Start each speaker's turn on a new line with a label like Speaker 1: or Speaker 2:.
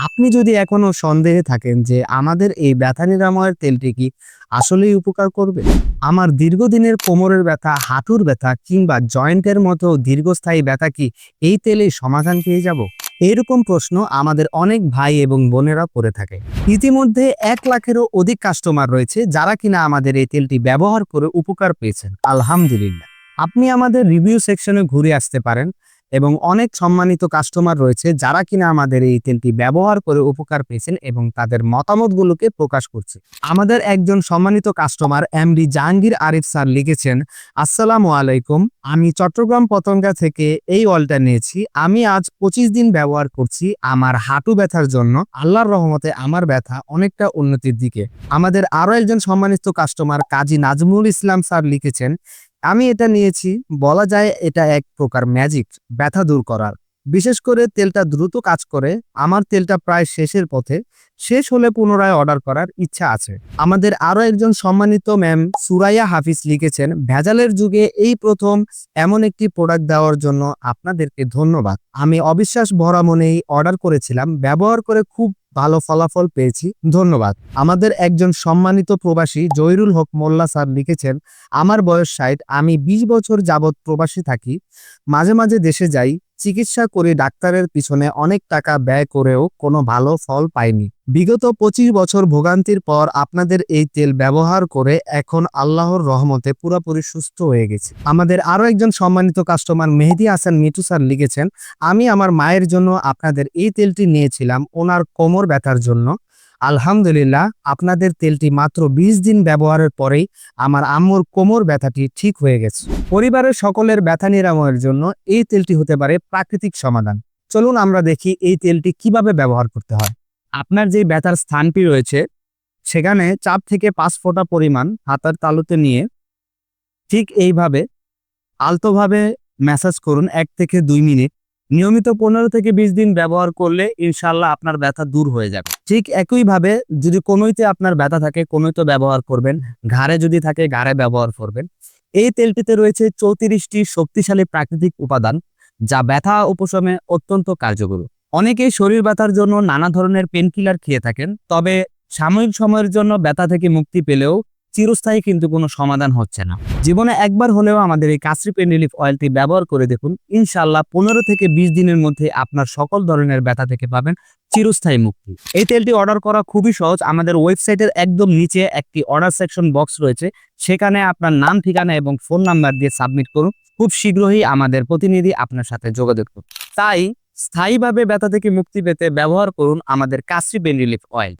Speaker 1: আপনি যদি এখনও সন্দেহে থাকেন যে আমাদের এই ব্যথা নিরাময়ের তেলটি কি আসলেই উপকার করবে? আমার দীর্ঘদিনের কোমরের ব্যথা, হাঁটুর ব্যথা কিংবা জয়েন্টের মতো দীর্ঘস্থায়ী ব্যথা কি এই তেলেই সমাধান পেয়ে যাব? এরকম প্রশ্ন আমাদের অনেক ভাই এবং বোনেরা করে থাকে। ইতিমধ্যে এক লাখেরও অধিক কাস্টমার রয়েছে যারা কিনা আমাদের এই তেলটি ব্যবহার করে উপকার পেয়েছেন। আলহামদুলিল্লাহ। আপনি আমাদের রিভিউ সেকশনে ঘুরে আসতে পারেন। এবং অনেক সম্মানিত কাস্টমার রয়েছে যারা কিনা আমাদের এই তেলটি ব্যবহার করে উপকার পেয়েছেন এবং তাদের মতামতগুলোকে প্রকাশ করছে। আমাদের একজন সম্মানিত customer MD Jahangir Arif sir লিখেছেন, আসসালামু আলাইকুম, আমি চট্টগ্রাম পতঙ্গা থেকে এই অলটা নিয়েছি। আমি আজ পঁচিশ দিন ব্যবহার করছি আমার হাঁটু ব্যথার জন্য। আল্লাহর রহমতে আমার ব্যথা অনেকটা উন্নতির দিকে। আমাদের আরও একজন সম্মানিত কাস্টমার কাজী নাজমুল ইসলাম স্যার লিখেছেন আমি এটা নিয়েছি বলা যায় এটা এক প্রকার ম্যাজিক ব্যথা দূর করার। বিশেষ করে তেলটা দ্রুত কাজ করে, আমার তেলটা প্রায় শেষের পথে, শেষ হলে পুনরায় অর্ডার করার ইচ্ছা আছে। আমাদের আরও একজন সম্মানিত ম্যাম সুরাইয়া হাফিজ লিখেছেন, ভেজালের যুগে এই প্রথম এমন একটি প্রোডাক্ট দেওয়ার জন্য আপনাদেরকে ধন্যবাদ। আমি অবিশ্বাস ভরা মনেই অর্ডার করেছিলাম, ব্যবহার করে খুব ভালো ফলাফল পেয়েছি, ধন্যবাদ। আমাদের একজন সম্মানিত প্রবাসী জহিরুল হক মোল্লা স্যার লিখেছেন, আমার বয়স ষাট, আমি ২০ বছর যাবৎ প্রবাসী থাকি, মাঝে মাঝে দেশে যাই চিকিৎসা করে ডাক্তারের পিছনে অনেক টাকা ব্যয় করেও কোনো ভালো ফল পাইনি বিগত পঁচিশ বছর ভোগান্তির পর আপনাদের এই তেল ব্যবহার করে এখন আল্লাহর রহমতে পুরোপুরি সুস্থ হয়ে গেছে। আমাদের আরও একজন সম্মানিত কাস্টমার মেহেদি হাসান মিটু স্যার লিখেছেন, আমি আমার মায়ের জন্য আপনাদের এই তেলটি নিয়েছিলাম, ওনার কোমর ব্যথার জন্য। আলহামদুলিল্লাহ, আপনাদের তেলটি মাত্র ২০ দিন ব্যবহারের পরেই আমার আম্মুর কোমর ব্যথাটি ঠিক হয়ে গেছে। পরিবারের সকলের ব্যথা নিরাময়ের জন্য এই তেলটি হতে পারে প্রাকৃতিক সমাধান। চলুন আমরা দেখি এই তেলটি কীভাবে ব্যবহার করতে হয়। আপনার যে ব্যথার স্থানটি রয়েছে, সেখানে চাপ থেকে পাঁচ ফোঁটা পরিমাণ হাতার তালুতে নিয়ে ঠিক এইভাবে আলতোভাবে ম্যাসাজ করুন এক থেকে দুই মিনিট। নিয়মিত পনেরো থেকে বিশ দিন ব্যবহার করলে ইনশাল্লাহ আপনার ব্যথা দূর হয়ে যাবে। ঠিক একইভাবে যদি কোনোইতে আপনার ব্যথা থাকে, কোনোইতে ব্যবহার করবেন, ঘাড়ে যদি থাকে, ঘাড়ে ব্যবহার করবেন। এই তেলটিতে রয়েছে চৌত্রিশটি শক্তিশালী প্রাকৃতিক উপাদান, যা ব্যথা উপশমে অত্যন্ত কার্যকর। অনেকেই শরীর ব্যথার জন্য নানা ধরনের পেনকিলার খেয়ে থাকেন, তবে সাময়িক সময়ের জন্য ব্যথা থেকে মুক্তি পেলেও চিরস্থায়ী কিন্তু কোনো সমাধান হচ্ছে না। জীবনে একবার হলেও আমাদের এই কাশ্রী পেন রিলিফ অয়েলটি ব্যবহার করে দেখুন ইনশাল্লাহ পনেরো থেকে বিশ দিনের মধ্যে আপনার সকল ধরনের ব্যথা থেকে পাবেন চিরস্থায়ী মুক্তি। এই তেলটি অর্ডার করা খুবই সহজ, আমাদের ওয়েবসাইটের একদম নিচে একটি অর্ডার সেকশন বক্স রয়েছে, সেখানে আপনার নাম, ঠিকানা এবং ফোন নাম্বার দিয়ে সাবমিট করুন, খুব শীঘ্রই আমাদের প্রতিনিধি আপনার সাথে যোগাযোগ করুন। তাই স্থায়ীভাবে ব্যথা থেকে মুক্তি পেতে ব্যবহার করুন আমাদের কাশ্রী পেন রিলিফ অয়েল।